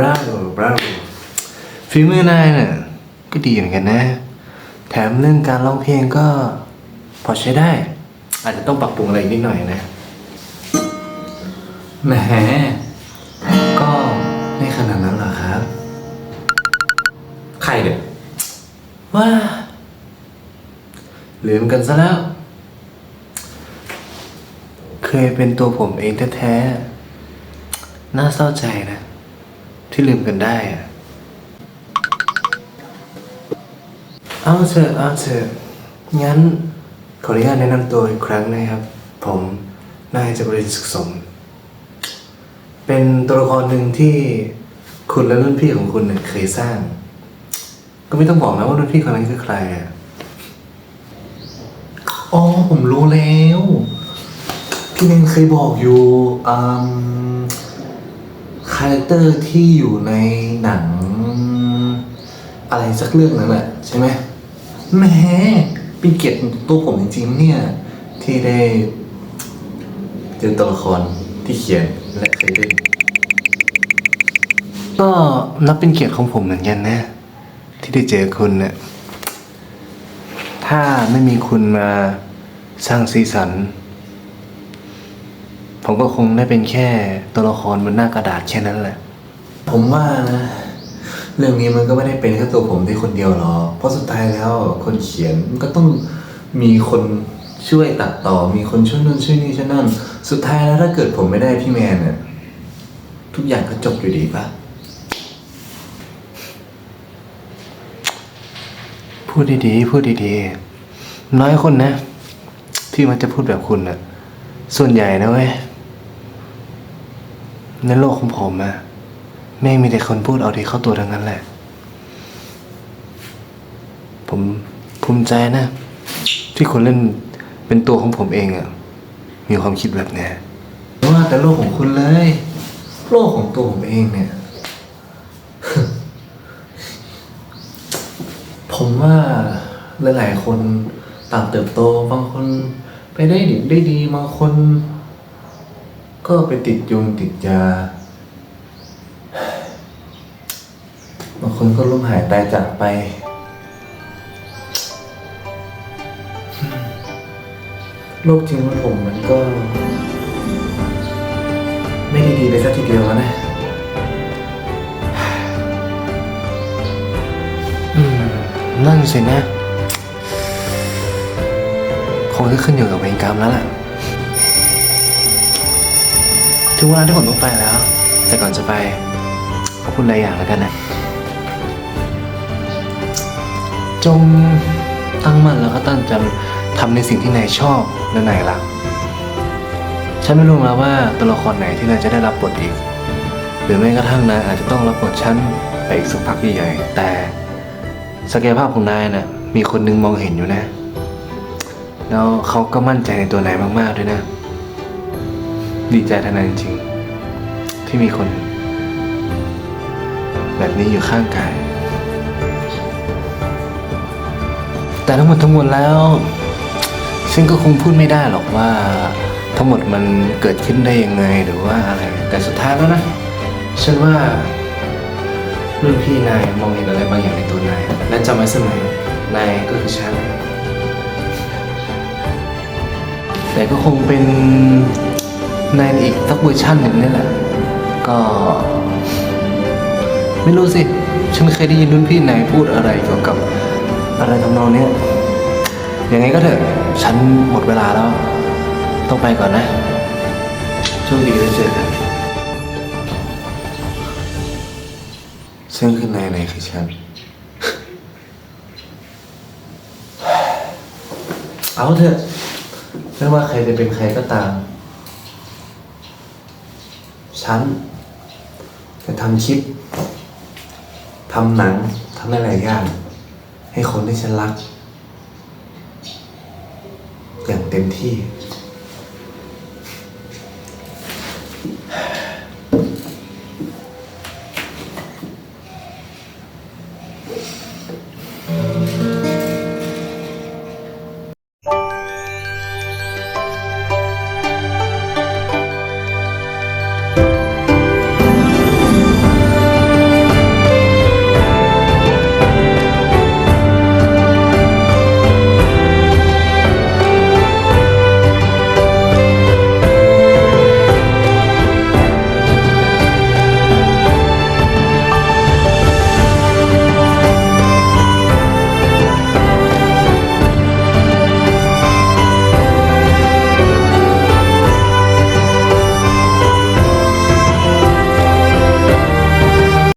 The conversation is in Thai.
ราโวบราโวฝีมือนายน่ะก็ดีเหมือนกันนะ แถมเรื่องการร้องเพลงก็พอใช้ได้ อาจจะต้องปรับปรุงอะไรอีกนิดหน่อยนะแหมก็ไม่ขนาดนั้นหรอกครับ ใครเนี่ยว่าลืมกันซะแล้ว เคยเป็นตัวผมเองแท้ๆน่าเศร้าใจนะ ที่ลืมกันได้อะเอาเถอะเอาเถอะงั้นขออนุญาตแนะนำตัวอีกครั้งนะครับ ผมนายจักรินทสุขสม เป็นตัวละครหนึ่งที่คุณและรุ่นพี่ของคุณเนี่ยเคยสร้าง ก็ไม่ต้องบอกนะว่ารุ่นพี่คนนั้นคือใครอะอ๋อผมรู้แล้ว พี่เนงเคยบอกอยู่อืมาแรคเตอร์ที่อยู่ในหนัง อะไรสักเรื่องนั่นแหละใช่ไหมแหมเป็นเกียรติตัวผมจริงๆเนี่ย ที่ได้เจอตัวละครที่เขียนและเคยเล่นก็นับเป็นเกียรติของผมเหมือนกันนะ ที่ได้เจอคุณเนี่ยถ้าไม่มีคุณมาสร้างสีสัน ผมก็คงได้เป็นแค่ตัวละครบนหน้ากระดาษแค่นั้นแหละ ผมว่านะเรื่องนี้มันก็ไม่ได้เป็นแค่ตัวผมที่คนเดียวหรอกเพราะสุดท้ายแล้วคนเขียนมันก็ต้องมีคนช่วยตัดต่อ มีคนช่วยนู่นช่วยนี่ช่วยนั่น สุดท้ายแล้วถ้าเกิดผมไม่ได้พี่แมนเนี่ยทุกอย่างก็จบอยู่ดีปะพูดดีๆ พูดดีๆ น้อยคนนะ ที่มันจะพูดแบบคุณนะส่วนใหญ่นะเว้ย ในโลกของผมอะไม่มีแต่คนพูดเอาดีเข้าตัวทั้งนั้นแหละ ผมภูมิใจนะ ที่คนเล่นเป็นตัวของผมเองอะมีความคิดแบบเนี้ยว่าแต่โลกของคุณเลย โลกของตัวผมเองเนี่ย ผมว่าหลายๆคนต่างเติบโตบางคนไปได้ดีได้ดีบางคน ก็ไปติดยงติดยา บางคนก็ล้มหายตายจากไป โลกจริงของผมมันก็ ไม่ได้ดีไปสักทีเดียวแล้วนะนั่นสินะ คงจะขึ้นอยู่กับเวรกรรมแล้วล่ะ ถึงเวลาที่ผมต้องไปแล้ว แต่ก่อนจะไปขอพูดอะไรอย่างแล้วกันนะ จงตั้งมั่นแล้วก็ตั้งใจทำในสิ่งที่นายชอบและนายรัก ฉันไม่รู้แล้วว่าตัวละครไหนที่นายจะได้รับบทอีก หรือแม้กระทั่งนายอาจจะต้องรับบทฉันไปอีกสักพักใหญ่ๆแต่ศักยภาพของนายน่ะมีคนนึงมองเห็นอยู่นะ แล้วเขาก็มั่นใจในตัวนายมากๆด้วยนะ ดีใจแทนนายจริงๆ ที่มีคน แบบนี้อยู่ข้างกาย แต่ทั้งหมดทั้งมวลแล้วฉันก็คงพูดไม่ได้หรอกว่า ทั้งหมดมันเกิดขึ้นได้ยังไงหรือว่าอะไร แต่สุดท้ายแล้วนะฉันว่ารุ่นพี่นายมองเห็นอะไรบางอย่างในตัวนาย และจำไว้เสมอนายก็คือฉัน แต่ก็คงเป็น ในอีกสักเวอร์ชันหนึ่งนี่แหละ ก็ ไม่รู้สิ ฉันเคยได้ยินรุ่นพี่นายพูดอะไรเกี่ยวกับอะไรทำนองเนี้ยยังไงก็เถอะ ฉันหมดเวลาแล้ว ต้องไปก่อนนะโชคดีแล้วเจอกันซึ่งคือนายในคือฉัน เอาเถอะ ไม่ว่าใครจะเป็นใครก็ตาม ฉันจะทำคลิปทำหนังทำหลายๆอย่าง ให้คนที่ฉันรัก อย่างเต็มที่